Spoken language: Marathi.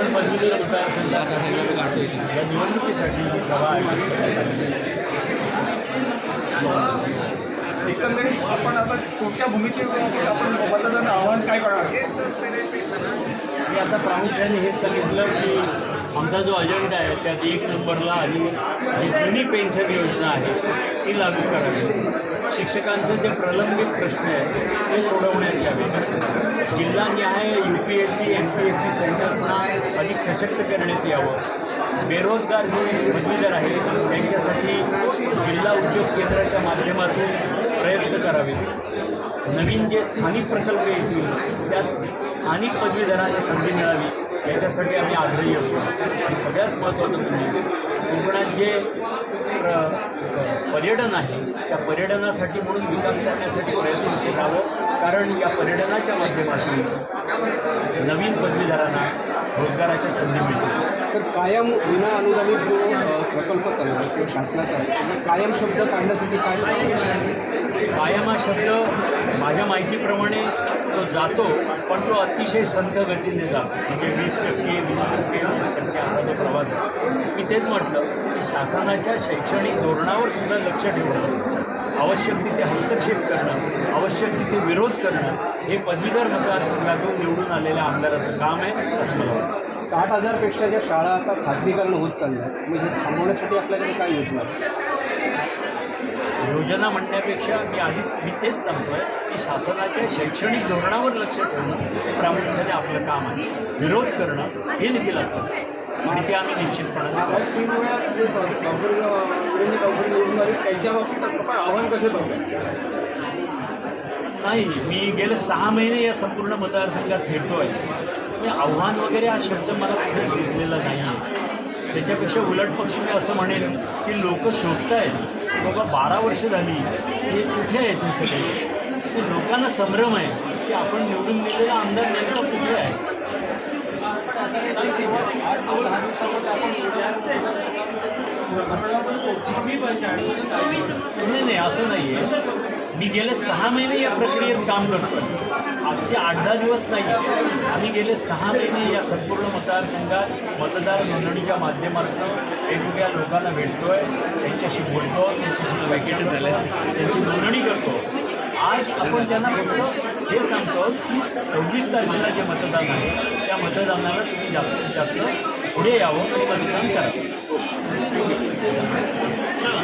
आपण पदवीधर मतदारसंघासाठी या निवडणुकीसाठी ही सभा. एकंदरीत आपण आता कोणत्या भूमिकेवर आपण मतदान आव्हान काय करणार मी आता प्रामुख्याने हेच सांगितलं की आमचा जो अजेंडा आहे त्यात एक नंबरला आणि जी जुनी पेन्शन योजना आहे ती लागू करावी. शिक्षकांचे जे प्रलंबित प्रश्न आहेत ते सोडवण्यात यावे जिल्हा न्याय U P S C M P S C सेंटर्सना अधिक सशक्त करण्यात यावं. बेरोजगार जे पदवीधर आहेत त्यांच्यासाठी जिल्हा उद्योग केंद्राच्या माध्यमातून प्रयत्न करावे नवीन जे स्थानिक प्रकल्प येतील त्यात स्थानिक पदवीधरांना संधी मिळावी याच्यासाठी आम्ही आग्रही असू. आणि सगळ्यात महत्त्वाचं म्हणजे कोकणात जे प्र पर्यटन आहे त्या पर्यटनासाठी म्हणून विकास करण्यासाठी प्रयत्नशील राहावं कारण या पर्यटनाच्या माध्यमातून नवीन पदवीधरांना रोजगाराच्या संधी मिळतील. सर कायम विना अनुदानित जो प्रकल्प चालू आहे किंवा शासनाचा आहे कायम शब्द काढण्यासाठी काय कायम हा शब्द माझ्या माहितीप्रमाणे तो जातो पण तो अतिशय संथ गतीने जातो. म्हणजे वीस टक्के टक्के असा जो प्रवास आहे मी तेच म्हटलं की शासनाच्या शैक्षणिक धोरणावर सुद्धा लक्ष ठेवणं आवश्यक तिथे हस्तक्षेप करणं आवश्यक तिथे विरोध करणं हे पदवीधर मतदारसंघातून निवडून आलेल्या आमदाराचं काम आहे असं मला वाटतं. साठ हजारपेक्षा ज्या शाळा आता खाजगीकरण होत चालल्या आहेत म्हणजे थांबवण्यासाठी आपल्याकडे काय योजना आहे योजना म्हणण्यापेक्षा मी आधीच मी तेच सांगतोय की शासनाच्या शैक्षणिक धोरणावर लक्ष ठेवणं हे प्रामुख्याने आपलं काम आहे. विरोध करणं हे देखील आपलं आणि ते आम्ही निश्चितपणे बाबतीत आव्हान कसं नाही मी गेले सहा महिने या संपूर्ण मतदारसंघात फिरतोय. मी आव्हान वगैरे हा शब्द मला कुठे दिसलेला नाही आहे त्याच्यापेक्षा उलट पक्ष मी असं म्हणेन की लोक आहेत बाबा बारा वर्ष झाली. हे कुठे आहे तुम्ही सगळे लोकांना संभ्रम आहे की आपण निवडून दिलेला आमदार नेमका कुठे आहे नाही नाही असं नाही आहे मी गेले सहा महिने या प्रक्रियेत काम करतो आजचे आठ दहा दिवस नाही आम्ही गेले सहा महिने या संपूर्ण मतदारसंघात मतदार नोंदणीच्या माध्यमातून वेगवेगळ्या लोकांना भेटतोय त्यांच्याशी बोलतो त्यांच्याशी वॅकेट झाल्या त्यांची नोंदणी करतो. आज आपण त्यांना फक्त हे सांगतो की सव्वीस तारखेला जे मतदान आहे त्या मतदानाला तुम्ही जास्तीत जास्त पुढे यावं आणि मतदान करावं